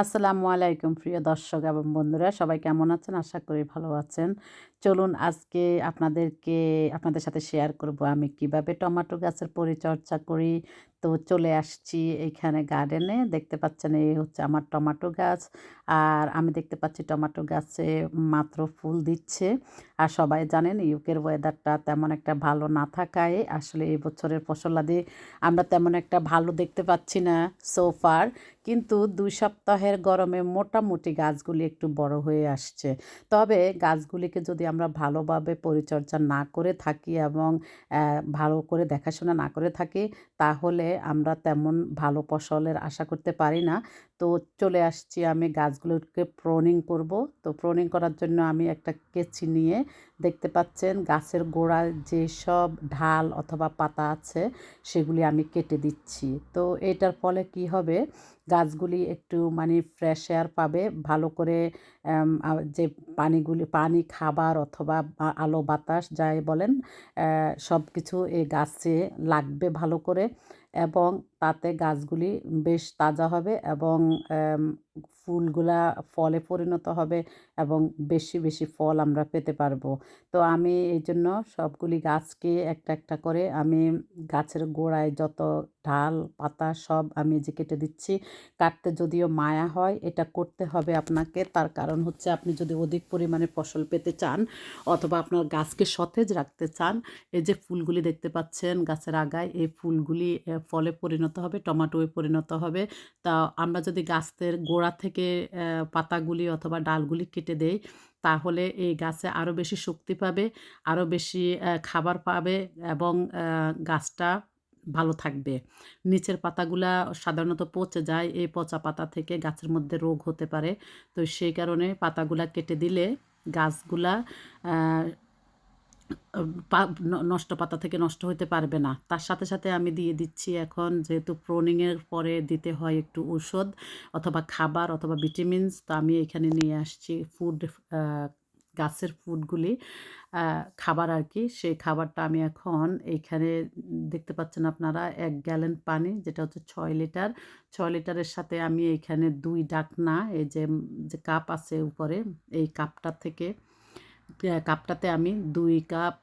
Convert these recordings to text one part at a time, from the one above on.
আসসালামু আলাইকুম প্রিয় দর্শক এবং বন্ধুরা, সবাই কেমন আছেন? আশা করি ভালো আছেন। চলুন আজকে আপনাদেরকে, আপনাদের সাথে শেয়ার করব আমি কীভাবে টমেটো গাছের পরিচর্যা করি। তো চলে আসছি এইখানে গার্ডেনে দেখতে পাচ্ছেন এই হচ্ছে আমার টমেটো গাছ। আর আমি দেখতে পাচ্ছি টমেটো গাছে মাত্র ফুল দিচ্ছে। আর সবাই জানেন ইউকের ওয়েদারটা তেমন একটা ভালো না থাকায় আসলে এই বছরের ফসলাদি আমরা তেমন একটা ভালো দেখতে পাচ্ছি না সোফার কিন্তু দুই সপ্তাহের গরমে মোটামুটি গাছগুলি একটু বড় হয়ে আসছে। তবে গাছগুলিকে যদি আমরা ভালোভাবে পরিচর্যা না করে থাকি এবং ভালো করে দেখাশোনা না করে থাকি, তাহলে আমরা তেমন ভালো ফসলের আশা করতে পারি না। তো চলে আসছি আমি গাছগুলোকে প্রনিং করব। তো প্রনিং করার জন্য আমি একটা কেচি নিয়ে দেখতে পাচ্ছেন গাছের গোড়ায় যেসব ঢাল অথবা পাতা আছে সেগুলি আমি কেটে দিচ্ছি। তো এটার ফলে কি হবে? গাছগুলি একটু মানে ফ্রেশ এয়ার পাবে, ভালো করে যে পানিগুলি, পানি, খাবার অথবা আলো, বাতাস যাই বলেন সব কিছু এই গাছে লাগবে ভালো করে এবং তাতে গাছগুলি বেশ তাজা হবে এবং ফুলগুলা ফলে পরিণত হবে এবং বেশি বেশি ফল আমরা পেতে পারব। তো আমি এই জন্য সবগুলি গাছকে একটা একটা করে আমি গাছের গোড়ায় যত ডাল, পাতা সব আমি যে কেটে দিচ্ছি। কাটতে যদিও মায়া হয়, এটা করতে হবে আপনাকে। তার কারণ হচ্ছে আপনি যদি অধিক পরিমাণে ফসল পেতে চান অথবা আপনার গাছকে সতেজ রাখতে চান, এই যে ফুলগুলি দেখতে পাচ্ছেন গাছের আগায়, এই ফুলগুলি ফলে পরিণত হবে, টমাটোয় পরিণত হবে। তা আমরা যদি গাছের গোড়া থেকে পাতাগুলি অথবা ডালগুলি কেটে দেই। তাহলে এই গাছে আরও বেশি শক্তি পাবে আরও বেশি খাবার পাবে এবং গাছটা ভালো থাকবে। নিচের পাতাগুলা সাধারণত পচে যায়, এই পচা পাতা থেকে গাছের মধ্যে রোগ হতে পারে। তো সেই কারণে পাতাগুলা কেটে দিলে গাছগুলা নষ্ট পাতা থেকে নষ্ট হতে পারবে না। তার সাথে সাথে আমি দিয়ে দিচ্ছি এখন যেহেতু প্রোনিংয়ের পরে দিতে হয় একটু ঔষধ অথবা খাবার অথবা ভিটামিনস, তো আমি এখানে নিয়ে আসছি ফুড গাছের ফুডগুলি খাবার আর কি, সেই খাবারটা আমি এখন এইখানে দেখতে পাচ্ছেন আপনারা এক গ্যালেন পানি, যেটা হচ্ছে ছয় লিটার। ছয় লিটারের সাথে আমি এইখানে দুই ডাকনা, এই যে যে কাপ আছে উপরে, এই কাপটা থেকে কাপটাতে আমি দুই কাপ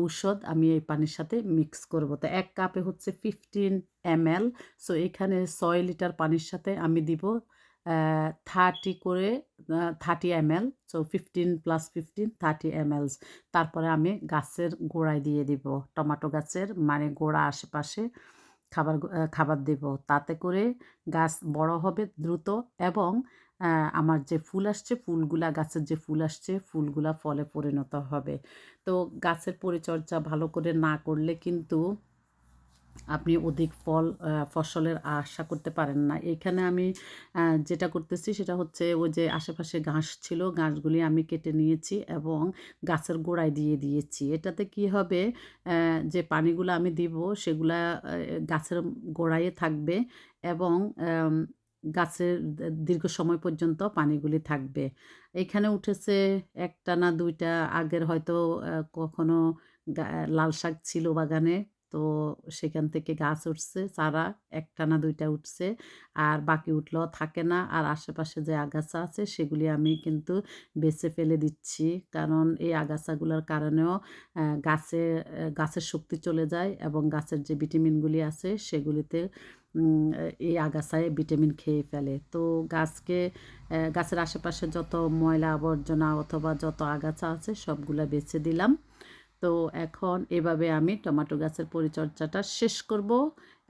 ঔষধ আমি এই পানির সাথে মিক্স করব। তো এক কাপে হচ্ছে ফিফটিন এম সো এখানে ছয় লিটার পানির সাথে আমি দিব থার্টি করে thirty M L so fifteen plus fifteen thirty M Ls তারপরে আমি গাছের গোড়ায় দিয়ে দিব, টমাটো গাছের মানে গোড়া আশেপাশে খাবার খাবার দেব। তাতে করে গাছ বড় হবে, দ্রুত এবং আমার যে ফুল আসছে, ফুলগুলা, গাছের যে ফুল আসছে, ফুলগুলা ফলে পরিণত হবে। তো গাছের পরিচর্যা ভালো করে না করলে কিন্তু আপনি অধিক ফল ফসলের আশা করতে পারেন না। এখানে আমি যেটা করতেছি সেটা হচ্ছে ওই যে আশেপাশে ঘাস ছিল, ঘাসগুলি আমি কেটে নিয়েছি এবং গাছের গোড়ায় দিয়ে দিয়েছি। এটাতে কি হবে যে পানিগুলো আমি দিব সেগুলা গাছের গোড়ায় থাকবে এবং গাছের দীর্ঘ সময় পর্যন্ত পানিগুলি থাকবে। এখানে উঠেছে একটা না দুইটা, আগের হয়তো কখনো লাল শাক ছিল বাগানে, তো সেখান থেকে গাছ উঠছে, চারা একটা না দুইটা উঠছে, আর বাকি উঠলেও থাকে না, আর আশেপাশে যে আগাছা আছে সেগুলি আমি কিন্তু বেছে ফেলে দিচ্ছি। কারণ এই আগাছাগুলোর কারণেও গাছে, গাছের শক্তি চলে যায় এবং গাছের যে ভিটামিনগুলি আছে সেগুলিতে এই আগাছায় ভিটামিন খেয়ে ফেলে। তো গাছকে গাছের আশেপাশে যত ময়লা আবর্জনা অথবা যত আগাছা আছে সবগুলো বেছে দিলাম। তো এখন এভাবে আমি টমেটো গাছের পরিচর্যাটা শেষ করব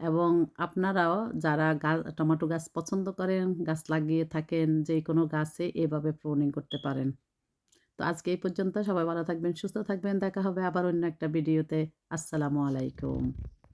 এবং আপনারাও যারা গাছ টমেটো গাছ পছন্দ করেন, গাছ লাগিয়ে থাকেন, যে কোনো গাছে এভাবে প্রোনিং করতে পারেন। তো আজকে এই পর্যন্ত সবাই ভালো থাকবেন, সুস্থ থাকবেন। দেখা হবে আবার অন্য একটা ভিডিওতে। আসসালামু আলাইকুম।